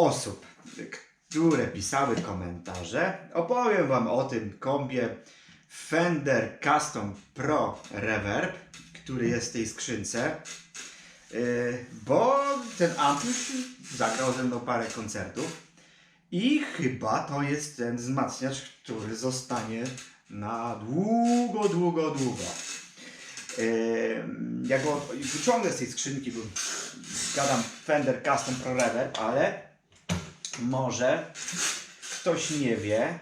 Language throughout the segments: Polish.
osób, które pisały komentarze, opowiem Wam o tym kombie Fender Custom Pro Reverb, który jest w tej skrzynce. Yy, Bo ten amp zagrał ze mną parę koncertów i chyba to jest ten wzmacniacz, który zostanie na długo, długo, długo. Em, Ja go wyciągnę z tej skrzynki, bo gadam Fender Custom Pro Reverb, ale może ktoś nie wie,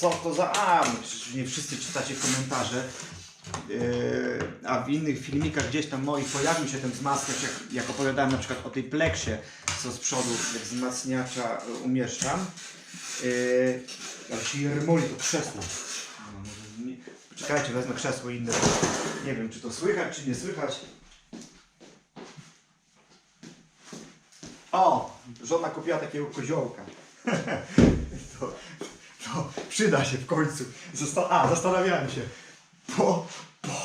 co to za. Przecież nie wszyscy czytacie komentarze. Yy, a w innych filmikach gdzieś tam moich pojawił się ten wzmacniacz, jak, jak opowiadałem na przykład o tej pleksie, co z przodu wzmacniacza y, umieszczam. Yy, ale się jermoli to krzesło. No, może nie- Poczekajcie, wezmę krzesło inne. Nie wiem, czy to słychać, czy nie słychać. O! Żona kupiła takiego koziołka. to, to przyda się w końcu. Zosta- A, zastanawiałem się, po,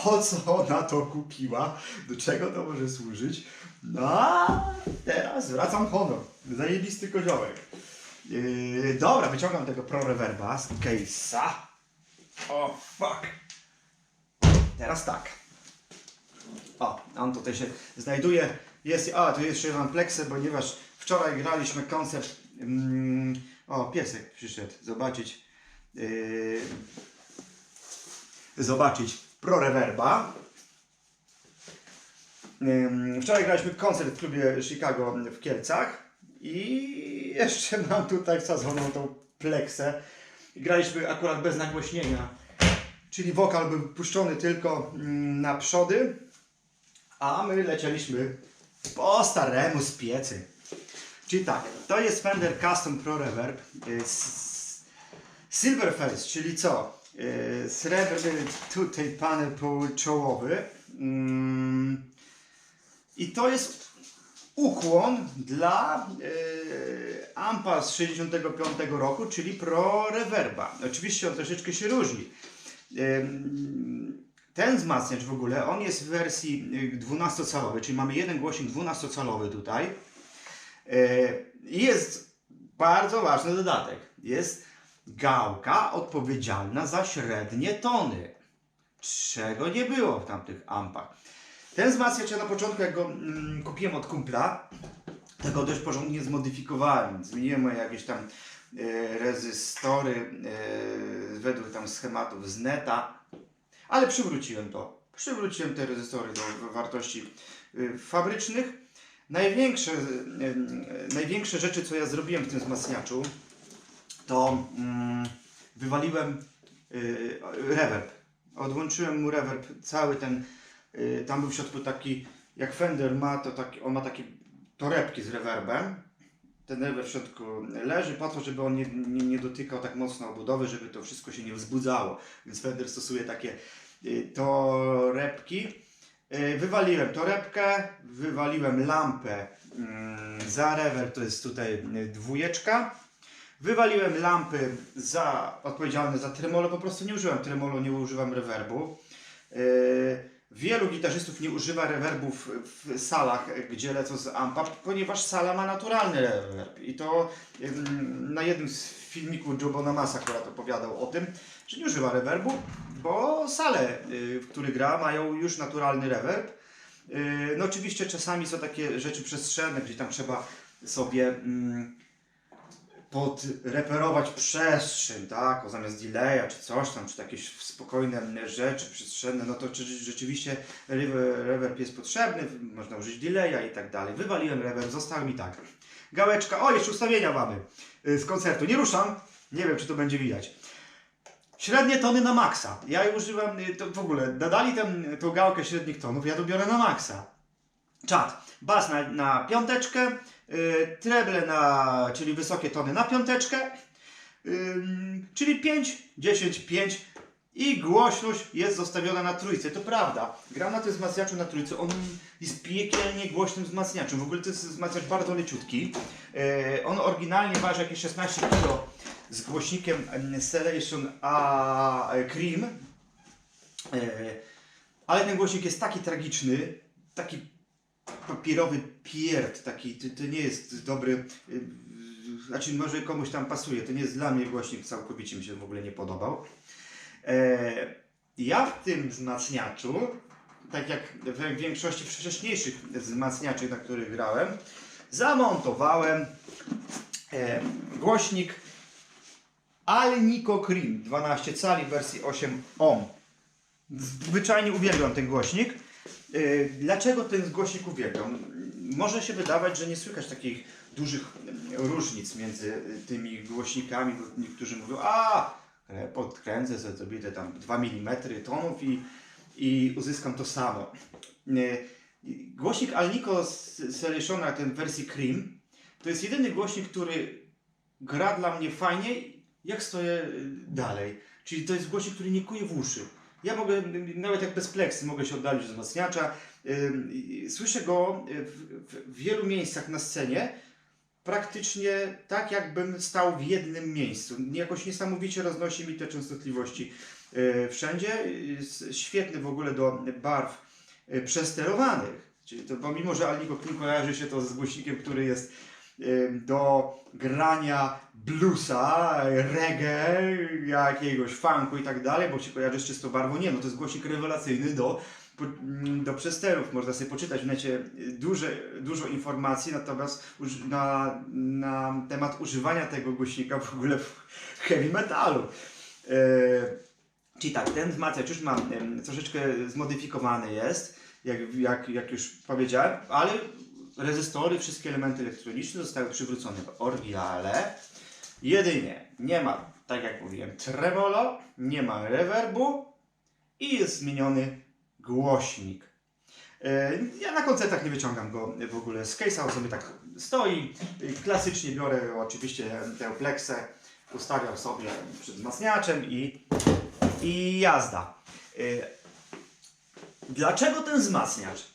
po co ona to kupiła? Do czego to może służyć? No, teraz zwracam honor. Zajebisty koziołek. Yy, dobra, wyciągam tego Pro Reverba z case'a. O, fuck. Teraz tak. O, on tutaj się znajduje. Jest, a, tu jeszcze mam pleksę, ponieważ wczoraj graliśmy koncert. Mm, o, piesek przyszedł zobaczyć. Yy, zobaczyć Pro Reverba. Ym, Wczoraj graliśmy koncert w klubie Chicago w Kielcach i jeszcze mam tutaj wsadzoną tą pleksę. Graliśmy akurat bez nagłośnienia, czyli wokal był puszczony tylko mm, na przody, a my lecieliśmy po staremu z piecy. Czyli tak, to jest Fender Custom Pro Reverb y, Silverface, czyli co? Y, Srebrny tutaj panel czołowy. Mm, I to jest ukłon dla y, ampa z 65 roku, czyli Pro Reverba. Oczywiście on troszeczkę się różni. Ten wzmacniacz w ogóle, on jest w wersji y, 12-calowej, czyli mamy jeden głośnik 12-calowy tutaj. Y, jest bardzo ważny dodatek. Jest gałka odpowiedzialna za średnie tony, czego nie było w tamtych ampach. Ten wzmacniacz ja na początku, jak go mm, kupiłem od kumpla, tego dość porządnie zmodyfikowałem. Zmieniłem moje jakieś tam e, rezystory według tam schematów z neta, ale przywróciłem to. Przywróciłem te rezystory do wartości e, fabrycznych. Największe, e, e, największe rzeczy, co ja zrobiłem w tym wzmacniaczu, to mm, wywaliłem y, reverb. Odłączyłem mu reverb, cały ten, y, tam był w środku taki, jak Fender ma, to taki, on ma takie torebki z reverbem. Ten reverb w środku leży po to, żeby on nie, nie, nie dotykał tak mocno obudowy, żeby to wszystko się nie wzbudzało. Więc Fender stosuje takie y, torebki. Y, Wywaliłem torebkę, wywaliłem lampę mm, za reverb, to jest tutaj y, dwójeczka. Wywaliłem lampy za, odpowiedzialne za tremolo, po prostu nie używam tremolo, nie używam rewerbu. Yy, wielu gitarzystów nie używa rewerbów w salach, gdzie lecą z ampa, ponieważ sala ma naturalny rewerb. I to na jednym z filmików Joe Bonamassa akurat opowiadał o tym, że nie używa rewerbu, bo sale, yy, w których gra, mają już naturalny rewerb. Yy, no oczywiście czasami są takie rzeczy przestrzenne, gdzie tam trzeba sobie... mm, podreperować przestrzeń, tak, o zamiast delaya czy coś tam, czy jakieś spokojne rzeczy przestrzenne, no to czy, rzeczywiście rever- reverb jest potrzebny, można użyć delaya i tak dalej. Wywaliłem reverb, został mi tak. Gałeczka, o jeszcze ustawienia mamy y, z koncertu, nie ruszam, nie wiem czy to będzie widać. Średnie tony na maksa. Ja używam, y, to w ogóle, nadali tę gałkę średnich tonów, ja to biorę na maksa. Czat. Bas na, na piąteczkę, treble na, czyli wysokie tony na piąteczkę, ym, czyli 5, 10, 5 i głośność jest zostawiona na trójce. To prawda. Gram na tym wzmacniaczu na trójce. On jest piekielnie głośnym wzmacniaczem. W ogóle to jest wzmacniacz bardzo leciutki. Yy, on oryginalnie waży jakieś 16 kg z głośnikiem em, Celebration A Cream. Ale ten głośnik jest taki tragiczny, taki papierowy pierd, taki, to, to nie jest dobry, y, znaczy może komuś tam pasuje, to nie jest dla mnie głośnik, całkowicie mi się w ogóle nie podobał. E, ja w tym wzmacniaczu, tak jak w większości wcześniejszych wzmacniaczy, na których grałem, zamontowałem e, głośnik Alnico Cream 12 cali wersji 8 ohm. Zwyczajnie uwielbiam ten głośnik. E, Dlaczego ten głośnik uwielbiam? Może się wydawać, że nie słychać takich dużych różnic między tymi głośnikami, bo niektórzy mówią, a podkręcę sobie, tam 2 mm tonów i, i uzyskam to samo. E, Głośnik Alnico z ten wersji Cream, to jest jedyny głośnik, który gra dla mnie fajnie, jak stoję y, dalej. Czyli to jest głośnik, który nie kuje w uszy. Ja mogę, nawet jak bez pleksy, mogę się oddalić od wzmacniacza. Słyszę go y, w, wielu miejscach na scenie, praktycznie tak, jakbym stał w jednym miejscu. Jakoś niesamowicie roznosi mi te częstotliwości y, wszędzie. Świetny w ogóle do barw y, przesterowanych. Czyli to, pomimo, że Alnico Clean kojarzy się to z głośnikiem, który jest do grania bluesa, reggae, jakiegoś funku i tak dalej, bo się kojarzy z czystą barwą. Nie, no to jest głośnik rewelacyjny do, mm, do przesterów. Można sobie poczytać w necie duże, dużo informacji natomiast na, na temat używania tego głośnika w ogóle w heavy metalu. E, Czyli tak, ten wzmacniacz już ma em, troszeczkę zmodyfikowany jest, jak, jak, jak już powiedziałem, ale rezystory, wszystkie elementy elektroniczne zostały przywrócone w oryginale. Jedynie nie ma, tak jak mówiłem, tremolo, nie ma rewerbu i jest zmieniony głośnik. E, Ja na koncertach nie wyciągam go w ogóle z case'a, on sobie tak stoi. Klasycznie biorę oczywiście tę pleksę, ustawiam sobie przed wzmacniaczem i, i jazda. E, Dlaczego ten wzmacniacz?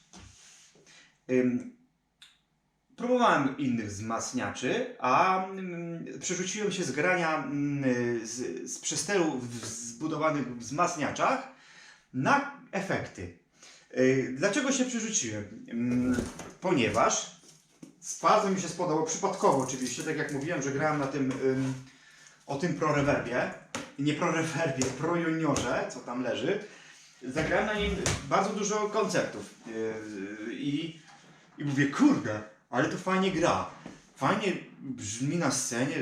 Próbowałem innych wzmacniaczy, a mm, przerzuciłem się z grania mm, z, z w zbudowanych wzmacniaczach na efekty. Y, Dlaczego się przerzuciłem? Ym, Ponieważ bardzo mi się spodobało, przypadkowo oczywiście, tak jak mówiłem, że grałem na tym, ym, o tym Pro Reverbie, nie Pro Reverbie, Pro Juniorze, co tam leży, zagrałem na nim bardzo dużo koncertów yy, i, i mówię, kurde, ale to fajnie gra, fajnie brzmi na scenie,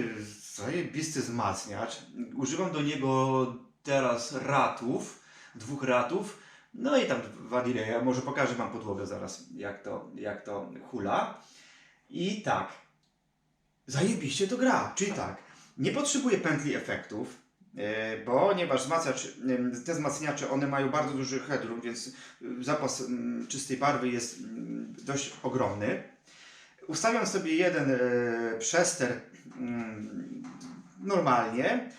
zajebisty wzmacniacz, używam do niego teraz ratów, dwóch ratów, no i tam dwa delaya, może pokażę Wam podłogę zaraz, jak to, jak to hula. I tak, zajebiście to gra, czyli tak, nie potrzebuję pętli efektów, e, ponieważ wzmacniacz, e, te wzmacniacze, one mają bardzo duży headroom, więc zapas mm, czystej barwy jest mm, dość ogromny. Ustawiam sobie jeden e, przester mm, normalnie,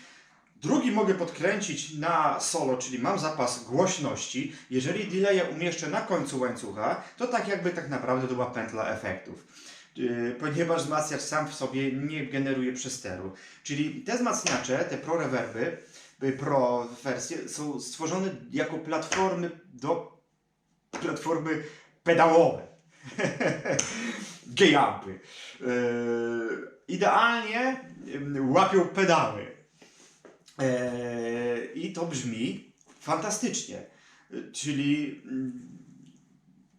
Drugi mogę podkręcić na solo, czyli mam zapas głośności. Jeżeli delaya umieszczę na końcu łańcucha, to tak jakby tak naprawdę to była pętla efektów. Yy, Ponieważ wzmacniacz sam w sobie nie generuje przesteru. Czyli te wzmacniacze, te pro reverby, y, pro wersje są stworzone jako platformy do platformy pedałowe. Gejampy. Yy, idealnie łapią pedały. Eee, I to brzmi fantastycznie. E, Czyli mm,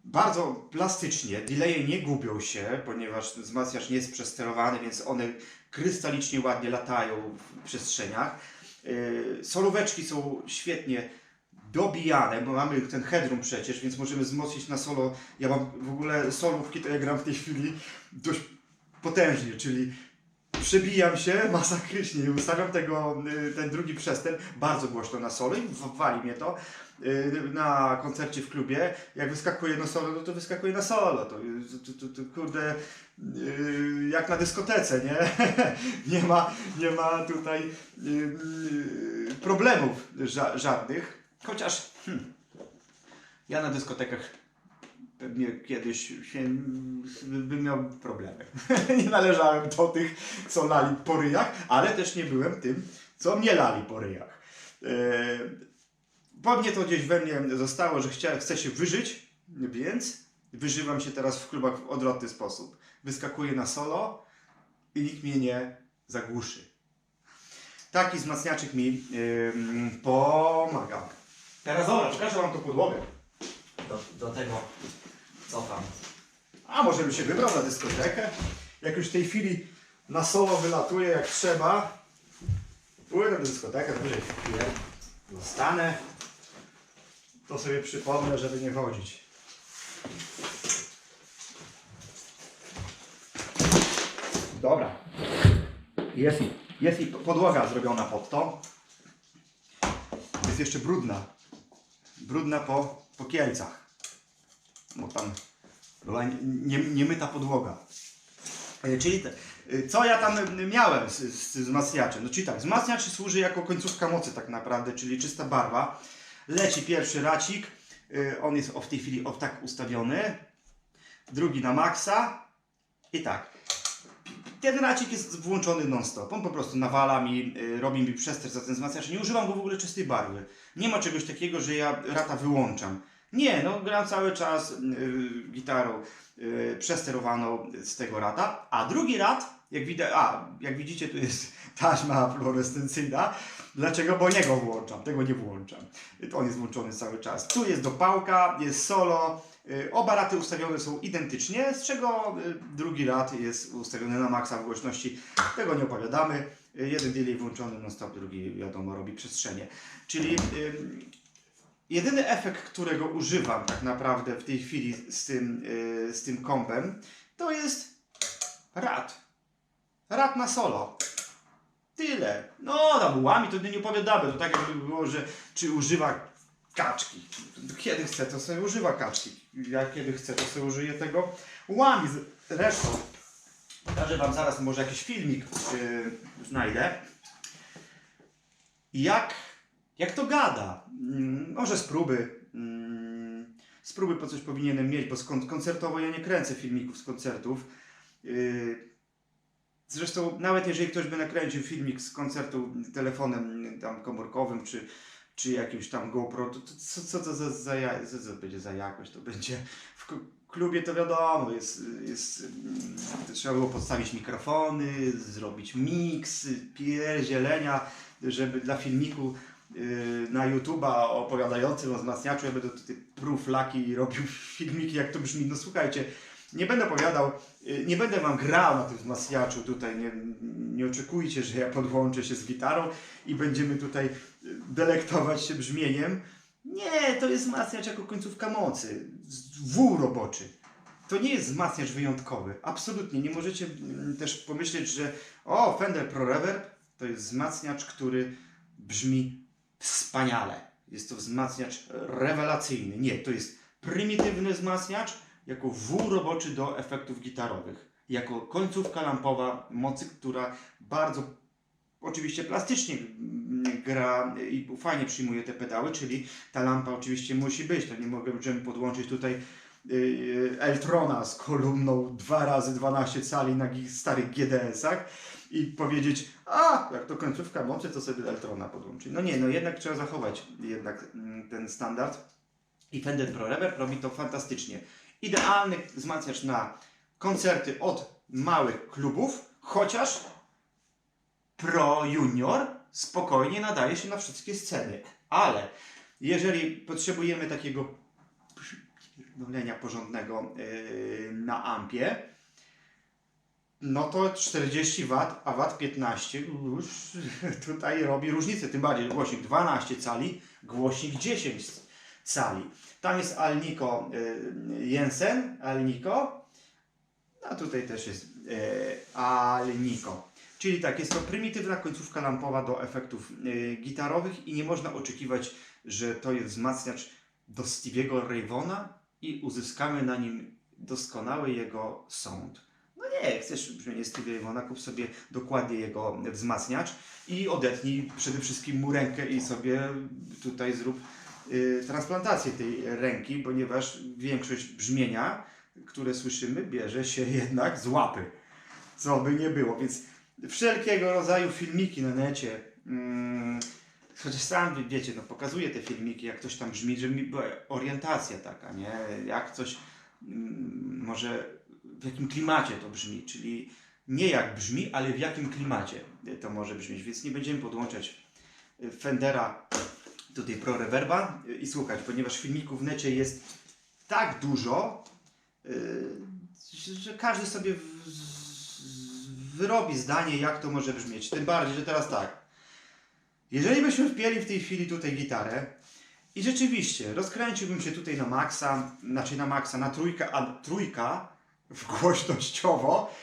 bardzo plastycznie, delaye nie gubią się, ponieważ wzmacniacz nie jest przesterowany, więc one krystalicznie ładnie latają w przestrzeniach. Eee, Solóweczki są świetnie dobijane, bo mamy ten headroom przecież, więc możemy wzmocnić na solo. Ja mam w ogóle solówki, to ja gram w tej chwili dość potężnie, czyli przebijam się masakrycznie, ustawiam tego, y, ten drugi przester bardzo głośno na solo i wali mnie to y, na koncercie w klubie. Jak wyskakuje na solo, no to wyskakuje na solo. To, to, to, to kurde, y, jak na dyskotece, nie? nie, ma, nie ma tutaj problemów ża- żadnych. Chociaż hmm, ja na dyskotekach pewnie kiedyś się, bym miał problemy. nie należałem do tych, co lali po ryjach, ale też nie byłem tym, co mnie lali po ryjach. E, Pewnie to gdzieś we mnie zostało, że chcia, chcę się wyżyć, więc wyżywam się teraz w klubach w odwrotny sposób. Wyskakuję na solo i nikt mnie nie zagłuszy. Taki wzmacniaczek mi ym, pomaga. Teraz dobra, przekażę wam tą podłogę. Do, do tego, co tam. A może bym się wybrał na dyskotekę? Jak już w tej chwili na solo wylatuje jak trzeba, pójdę na dyskotekę, będzie chwilę. Zostanę, to sobie przypomnę, żeby nie chodzić. Dobra. Jest, jest i podłoga zrobiona pod to. Jest jeszcze brudna. Brudna po, po kielcach. Bo tam była nie- nie- niemyta podłoga. E, Czyli te, e, co ja tam miałem z, z wzmacniaczem? No czyli tak, wzmacniacz służy jako końcówka mocy tak naprawdę, czyli czysta barwa. Leci pierwszy racik, e, on jest w tej chwili tak ustawiony. Drugi na maksa i tak. Ten racik jest włączony non-stop. On po prostu nawala mi, y, robi mi przester za ten wzmacniacz. Nie używam go w ogóle czystej barwy. Nie ma czegoś takiego, że ja rata wyłączam. Nie, no gram cały czas y, gitarą y, przesterowaną z tego rata. A drugi rat, jak, widać, a, jak widzicie, tu jest taśma fluorescencyjna. Dlaczego? Bo niego włączam, tego nie włączam. On jest włączony cały czas. Tu jest dopałka, jest solo. Y, Oba raty ustawione są identycznie, z czego y, drugi rat jest ustawiony na maksa w głośności. Tego nie opowiadamy. Y, Jeden delay włączony non stop, drugi wiadomo robi przestrzenie. Czyli jedyny efekt, którego używam tak naprawdę w tej chwili z tym, z tym kompem, to jest rat. Rat na solo. Tyle. No, tam łami to nie opowiadamy. To tak jakby było, że czy używa kaczki. Kiedy chce, to sobie używa kaczki. Ja kiedy chcę, to sobie użyję tego łami. Zresztą pokażę Wam zaraz może jakiś filmik yy, znajdę. Jak, jak to gada. Mm, może z próby. Mm, z próby po coś powinienem mieć, bo skąd koncertowo ja nie kręcę filmików z koncertów. Yy, Zresztą nawet jeżeli ktoś by nakręcił filmik z koncertu telefonem tam komórkowym, czy, czy jakimś tam GoPro, to, to co, co to za, za, co to będzie za jakość? To będzie w klubie to wiadomo, jest, jest mm, to trzeba było podstawić mikrofony, zrobić miks, pierdzielenia, żeby dla filmiku yy, na YouTube'a opowiadającym o wzmacniaczu, ja będę tutaj pruł flaki i robił filmiki, jak to brzmi. No słuchajcie, nie będę opowiadał, y, nie będę wam grał na tym wzmacniaczu tutaj, nie, nie oczekujcie, że ja podłączę się z gitarą i będziemy tutaj y, delektować się brzmieniem. Nie, to jest wzmacniacz jako końcówka mocy, wół roboczy. To nie jest wzmacniacz wyjątkowy, absolutnie. Nie możecie mm, też pomyśleć, że o, Fender Pro Reverb to jest wzmacniacz, który brzmi wspaniale. Jest to wzmacniacz rewelacyjny. Nie, to jest prymitywny wzmacniacz, jako wół roboczy do efektów gitarowych, jako końcówka lampowa mocy, która bardzo oczywiście plastycznie mm, gra i fajnie przyjmuje te pedały, czyli ta lampa oczywiście musi być, to nie możemy podłączyć tutaj yy, Eltrona z kolumną 2 razy 12 cali na starych GDS-ach i powiedzieć, a jak to końcówka mocy, to sobie Eltrona podłączyć. No nie, no jednak trzeba zachować jednak mm, ten standard i Fender Pro Reverb robi to fantastycznie. Idealny wzmacniacz na koncerty od małych klubów, chociaż Pro Junior spokojnie nadaje się na wszystkie sceny. Ale jeżeli potrzebujemy takiego pierdolenia porządnego yy, na ampie, no to 40 W, a W 15 już tutaj robi różnicę. Tym bardziej głośnik 12 cali, głośnik 10 cali. Tam jest Alnico y, Jensen, Alnico, a tutaj też jest y, Alnico. Czyli tak, jest to prymitywna końcówka lampowa do efektów y, gitarowych i nie można oczekiwać, że to jest wzmacniacz do Stevie'ego Rayvona i uzyskamy na nim doskonały jego sound. No nie, chcesz brzmienie Stevie'a Rayvona, kup sobie dokładnie jego wzmacniacz i odetnij przede wszystkim mu rękę i sobie tutaj zrób y, transplantację tej ręki, ponieważ większość brzmienia, które słyszymy, bierze się jednak z łapy. Co by nie było, więc wszelkiego rodzaju filmiki na necie, mm, Chociaż sam wie- wiecie, no pokazuję te filmiki, jak ktoś tam brzmi, żeby mi była orientacja taka, nie? Jak coś mm, może w jakim klimacie to brzmi, czyli nie jak brzmi, ale w jakim klimacie to może brzmieć, więc nie będziemy podłączać y, Fendera tutaj Pro Reverba y, i słuchać, ponieważ filmików w necie jest tak dużo, y, że- każdy sobie wyrobi zdanie, jak to może brzmieć. Tym bardziej, że teraz tak. Jeżeli byśmy wpięli w tej chwili tutaj gitarę i rzeczywiście rozkręciłbym się tutaj na maksa, znaczy na maksa, na trójkę, a trójka głośnościowo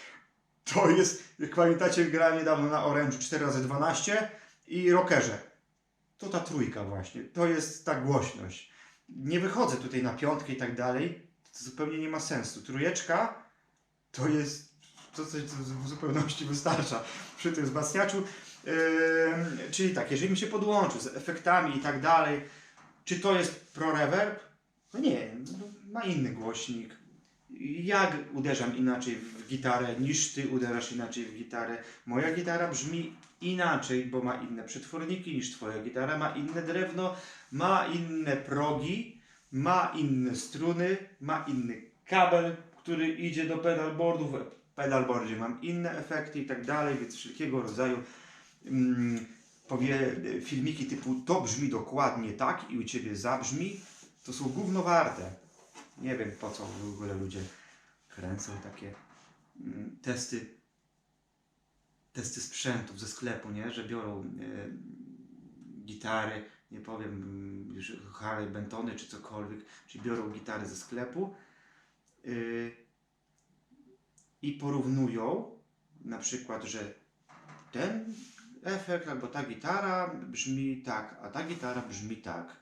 to jest, jak pamiętacie, grałem niedawno na Orange 4x12 i Rockerze. To ta trójka właśnie, to jest ta głośność. Nie wychodzę tutaj na piątkę i tak dalej, to zupełnie nie ma sensu. Trójeczka to jest to, co co w zupełności wystarcza przy tym wzmacniaczu. Ym, czyli tak, jeżeli mi się podłączy z efektami i tak dalej, czy to jest Pro Reverb? No nie, no, ma inny głośnik. Jak uderzam inaczej w gitarę niż ty uderzasz inaczej w gitarę? Moja gitara brzmi inaczej, bo ma inne przetworniki niż twoja gitara, ma inne drewno, ma inne progi, ma inne struny, ma inny kabel, który idzie do pedalboardu. Pedalboardzie mam inne efekty i tak dalej, więc wszelkiego rodzaju mm, powie, filmiki typu to brzmi dokładnie tak i u Ciebie zabrzmi, to są gówno warte. Nie wiem po co w ogóle ludzie kręcą takie mm, testy testy sprzętów ze sklepu, nie? Że biorą e, gitary, nie powiem, mm, że Harley Bentony czy cokolwiek, czyli biorą gitary ze sklepu y, i porównują na przykład, że ten efekt albo ta gitara brzmi tak, a ta gitara brzmi tak.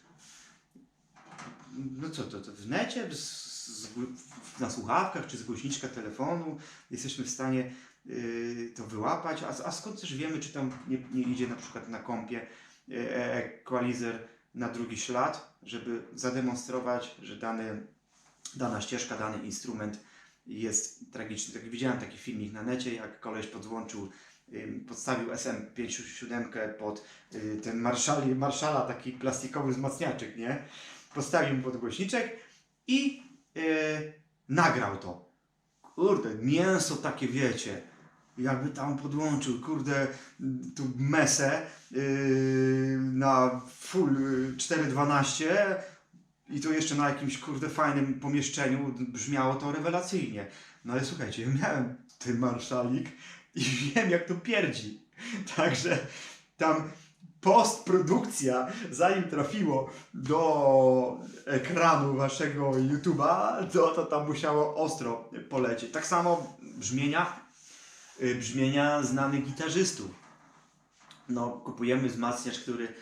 No co to, to w necie, na słuchawkach czy z głośniczka telefonu jesteśmy w stanie y, to wyłapać, a, a skąd też wiemy, czy tam nie, nie idzie na przykład na kompie y, equalizer na drugi ślad, żeby zademonstrować, że dany, dana ścieżka, dany instrument jest tragiczny. Tak widziałem taki filmik na necie, jak koleś podłączył, podstawił SM57 pod y, ten marszali, marszala, taki plastikowy wzmacniaczek, nie? Postawił pod głośniczek i y, nagrał to. Kurde, mięso takie wiecie. Jakby tam podłączył, kurde, tu mesę yy, na full yy, 4.12 i to jeszcze na jakimś, kurde, fajnym pomieszczeniu brzmiało to rewelacyjnie. No ale słuchajcie, ja miałem ten marszalik i wiem, jak to pierdzi. Także tam postprodukcja, zanim trafiło do ekranu waszego YouTube'a, to, to tam musiało ostro polecieć. Tak samo brzmienia, y, brzmienia znanych gitarzystów. No, kupujemy wzmacniacz, który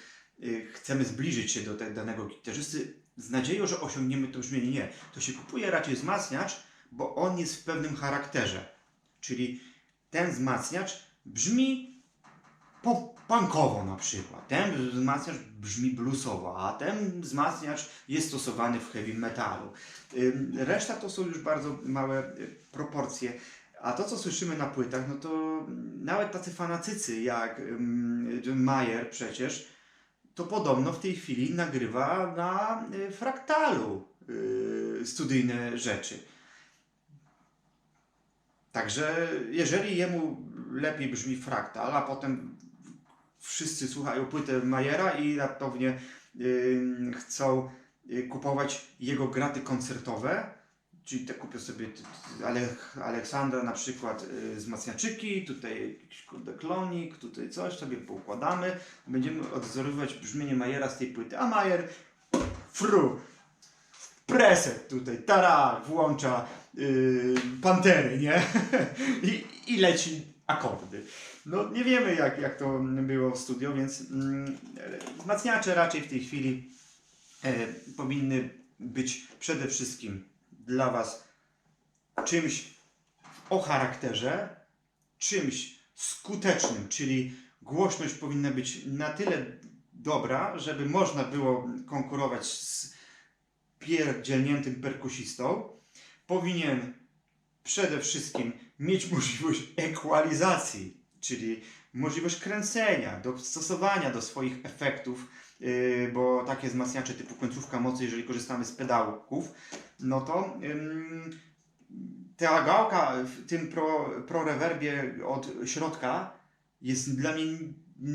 chcemy zbliżyć się do tego danego gitarzysty z nadzieją, że osiągniemy to brzmienie. Nie, to się kupuje raczej wzmacniacz, bo on jest w pewnym charakterze. Czyli ten wzmacniacz brzmi po punkowo na przykład. Ten wzmacniacz brzmi bluesowo, a ten wzmacniacz jest stosowany w heavy metalu. Reszta to są już bardzo małe y, proporcje. A to, co słyszymy na płytach, no to nawet tacy fanatycy jak John Mayer przecież, to podobno w tej chwili nagrywa na y, fraktalu y, studyjne rzeczy. Także jeżeli jemu lepiej brzmi fraktal, a potem wszyscy słuchają płytę Majera i raptownie y, chcą kupować jego graty koncertowe, czyli te kupią sobie Aleksandra na przykład y, wzmacniaczyki, tutaj jakiś klonik, tutaj coś sobie poukładamy, będziemy odzorowywać brzmienie Majera z tej płyty, a Majer fru, preset tutaj, tara, włącza yy, pantery, nie? I, I leci akordy. No nie wiemy jak, jak to było w studio, więc mm, wzmacniacze raczej w tej chwili e, powinny być przede wszystkim dla Was czymś o charakterze, czymś skutecznym, czyli głośność powinna być na tyle dobra, żeby można było konkurować z pierdzielniętym perkusistą. Powinien przede wszystkim mieć możliwość ekwalizacji, czyli możliwość kręcenia, dostosowania do swoich efektów, bo takie wzmacniacze typu końcówka mocy, jeżeli korzystamy z pedałków, no to ta gałka w tym pro, pro reverbie od środka jest dla mnie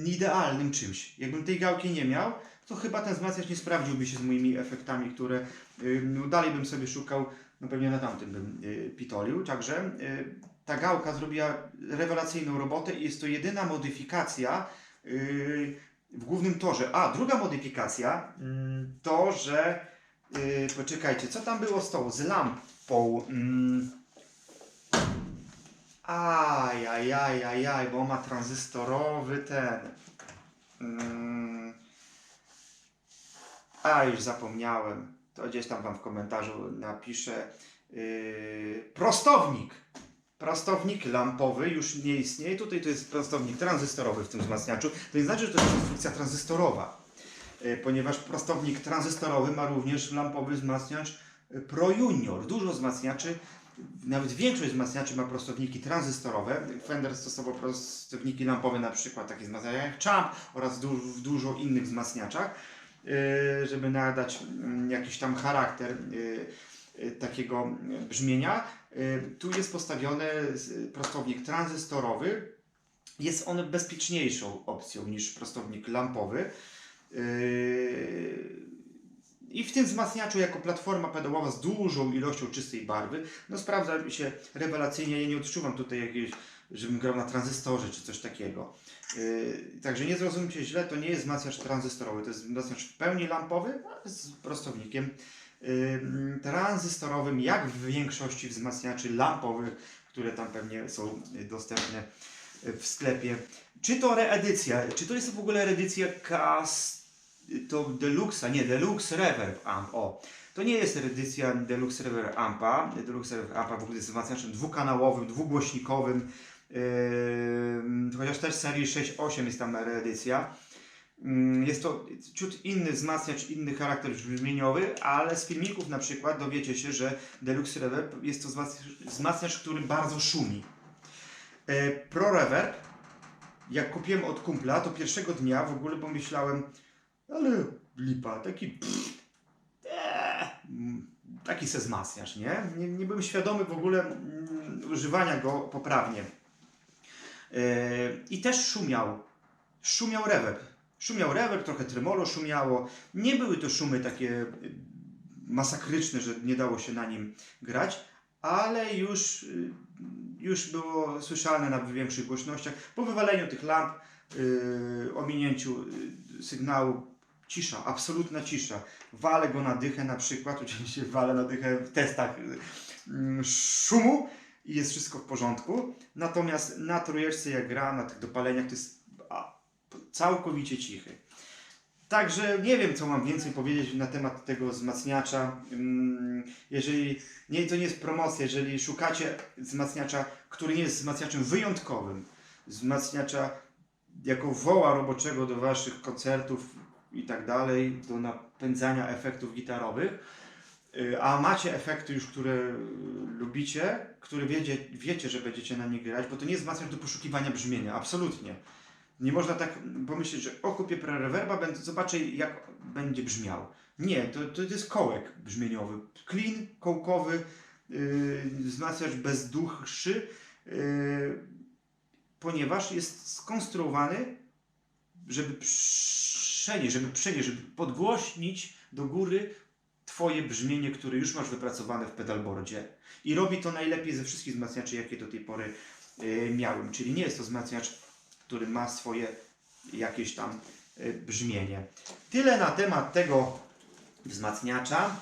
idealnym czymś. Jakbym tej gałki nie miał, to chyba ten wzmacniacz nie sprawdziłby się z moimi efektami, które y, no, dalej bym sobie szukał, no pewnie na tamtym bym y, pitolił. Także y, ta gałka zrobiła rewelacyjną robotę i jest to jedyna modyfikacja y, w głównym torze. A, druga modyfikacja mm, to, że y, poczekajcie, co tam było z tą, z lampą? Mm, Aj, aj, bo ma tranzystorowy ten. Mm. A, już zapomniałem. To gdzieś tam Wam w komentarzu napiszę. Yy, prostownik. Prostownik lampowy już nie istnieje. Tutaj to jest prostownik tranzystorowy w tym wzmacniaczu. To nie znaczy, że to jest konstrukcja tranzystorowa, yy, ponieważ prostownik tranzystorowy ma również lampowy wzmacniacz yy, Pro Junior. Dużo wzmacniaczy nawet większość wzmacniaczy ma prostowniki tranzystorowe. Fender stosował prostowniki lampowe, na przykład takie wzmacniacze jak Champ oraz w dużo innych wzmacniaczach, yy, żeby nadać mm, jakiś tam charakter takiego brzmienia. Yy, Tu jest postawiony prostownik tranzystorowy. Jest on bezpieczniejszą opcją niż prostownik lampowy. Yy, i w tym wzmacniaczu jako platforma pedałowa z dużą ilością czystej barwy, no sprawdza się rewelacyjnie. Ja nie odczuwam tutaj jakiegoś, żebym grał na tranzystorze czy coś takiego. Yy, także nie zrozumcie źle, to nie jest wzmacniacz tranzystorowy, to jest wzmacniacz w pełni lampowy, z prostownikiem tranzystorowym, jak w większości wzmacniaczy lampowych, które tam pewnie są dostępne w sklepie. Czy to reedycja, czy to jest w ogóle reedycja Cast to Deluxe, nie, Deluxe Reverb Amp, o. To nie jest edycja Deluxe Reverb Ampa. Deluxe Reverb Ampa w ogóle jest wzmacniaczem dwukanałowym, dwugłośnikowym, yy, chociaż też serii 6.8 jest tam reedycja. Yy, Jest to ciut inny wzmacniacz, inny charakter brzmieniowy, ale z filmików na przykład dowiecie się, że Deluxe Reverb jest to wzmacniacz, który bardzo szumi. Yy, Pro Reverb, jak kupiłem od kumpla, to pierwszego dnia w ogóle pomyślałem, ale lipa, taki pff, eee, mm, taki se wzmacniacz, nie? nie? Nie byłem świadomy w ogóle mm, używania go poprawnie. Yy, I też szumiał, szumiał reverb. Szumiał reverb, trochę tremolo szumiało. Nie były to szumy takie y, masakryczne, że nie dało się na nim grać, ale już, y, już było słyszalne na większych głośnościach. Po wywaleniu tych lamp, yy, ominięciu y, sygnału, cisza, absolutna cisza. Walę go na dychę na przykład, oczywiście walę na dychę w testach y, mm, szumu i jest wszystko w porządku. Natomiast na trójeczce jak gra, na tych dopaleniach to jest całkowicie cichy. Także nie wiem, co mam więcej powiedzieć na temat tego wzmacniacza. Mm, Jeżeli nie, to nie jest promocja, jeżeli szukacie wzmacniacza, który nie jest wzmacniaczem wyjątkowym, wzmacniacza jako woła roboczego do waszych koncertów i tak dalej, do napędzania efektów gitarowych, y, a macie efekty już, które y, lubicie, które wiecie, wiecie, że będziecie na nich grać, bo to nie jest wzmacniacz do poszukiwania brzmienia, absolutnie. Nie można tak pomyśleć, że o kupię prereverba, będę, zobaczę jak będzie brzmiał. Nie, to, to jest kołek brzmieniowy. Clean, kołkowy, yy, wzmacniacz bezduchszy, yy, ponieważ jest skonstruowany, żeby przenieść, żeby przenieść, żeby podgłośnić do góry Twoje brzmienie, które już masz wypracowane w pedalboardzie. I robi to najlepiej ze wszystkich wzmacniaczy, jakie do tej pory yy, miałem. Czyli nie jest to wzmacniacz, który ma swoje jakieś tam yy, brzmienie. Tyle na temat tego wzmacniacza.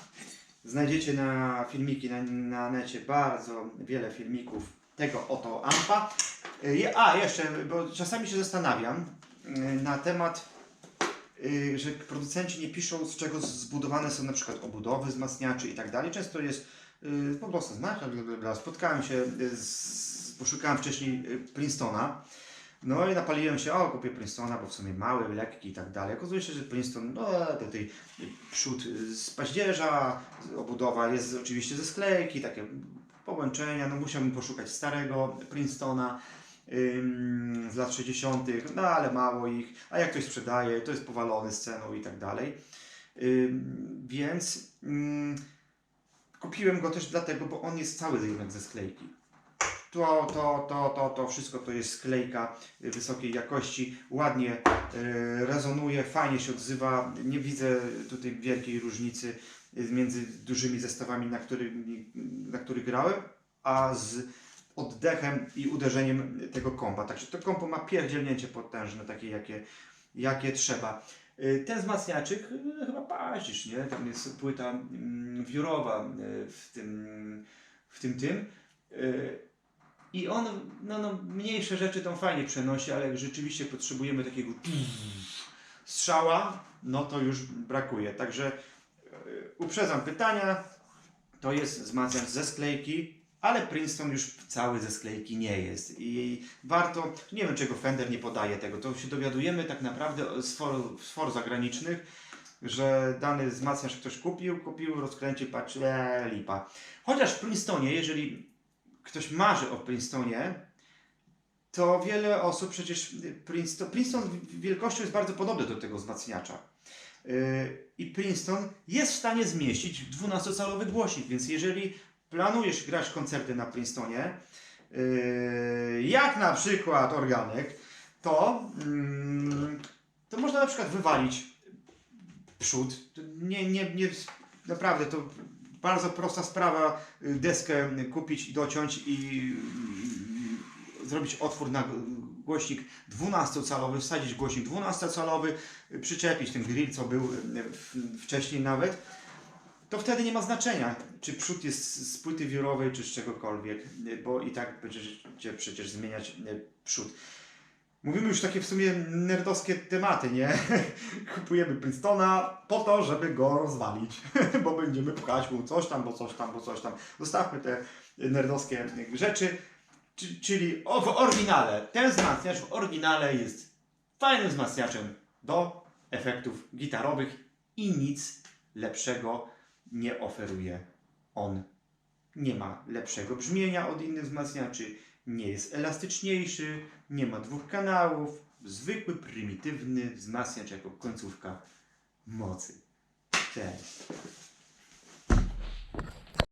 Znajdziecie na filmiki na, na necie bardzo wiele filmików tego oto ampa. Y, A, jeszcze, bo czasami się zastanawiam y, na temat, y, że producenci nie piszą z czego zbudowane są na przykład obudowy wzmacniaczy i tak dalej. Często jest y, po prostu bla. Spotkałem się z, poszukałem wcześniej y, Princetona. No i napaliłem się, o kupię Princetona, bo w sumie mały, lekki i tak dalej. Okazuje się, że Princeton, no to tej przód z paździerza, obudowa jest oczywiście ze sklejki, takie połączenia, no musiałbym poszukać starego Princetona. ym, z lat 60., no ale mało ich, a jak ktoś sprzedaje, to jest powalony z ceną i tak dalej. Ym, Więc ym, kupiłem go też dlatego, bo on jest cały jednak ze sklejki. To, to, to, to, to wszystko to jest sklejka wysokiej jakości, ładnie y, rezonuje, fajnie się odzywa. Nie widzę tutaj wielkiej różnicy między dużymi zestawami, na których, na których grałem, a z oddechem i uderzeniem tego kompa. Także to kompo ma pierdzielnięcie potężne, takie jakie, jakie trzeba. Y, Ten wzmacniaczyk y, chyba paździsz, nie? Tam jest płyta mm, wiórowa w tym, w tym tym. I on, no, no mniejsze rzeczy tam fajnie przenosi, ale jak rzeczywiście potrzebujemy takiego strzała, no to już brakuje. Także y, uprzedzam pytania. To jest wzmacniacz ze sklejki, ale Princeton już cały ze sklejki nie jest. I warto, nie wiem czego Fender nie podaje tego, to się dowiadujemy tak naprawdę z for, z for zagranicznych, że dany wzmacniacz ktoś kupił, kupił, rozkręcił, patrzy, e, lipa. Chociaż w Princetonie, jeżeli ktoś marzy o Princetonie, to wiele osób przecież Princeton, Princeton wielkością jest bardzo podobny do tego wzmacniacza. Yy, I Princeton jest w stanie zmieścić 12-calowy głośnik, więc jeżeli planujesz grać koncerty na Princetonie, yy, jak na przykład organek, to, mm, to można na przykład wywalić przód. Nie, nie, nie, naprawdę to bardzo prosta sprawa, y, deskę kupić i dociąć i y, zrobić otwór na głośnik 12-calowy, wsadzić głośnik 12-calowy, y, przyczepić ten grill, co był y, wcześniej nawet, to wtedy nie ma znaczenia, czy przód jest z płyty wiórowej, czy z czegokolwiek, y, bo i tak będziecie przecież zmieniać y, przód. Mówimy już takie w sumie nerdowskie tematy, nie? Kupujemy Princetona po to, żeby go rozwalić, bo będziemy pchać mu coś tam, bo coś tam, bo coś tam. Zostawmy te nerdowskie rzeczy, Czy- czyli w oryginale, ten wzmacniacz w oryginale jest fajnym wzmacniaczem do efektów gitarowych i nic lepszego nie oferuje on. Nie ma lepszego brzmienia od innych wzmacniaczy, nie jest elastyczniejszy, nie ma dwóch kanałów. Zwykły, prymitywny wzmacniacz jako końcówka mocy. Cześć.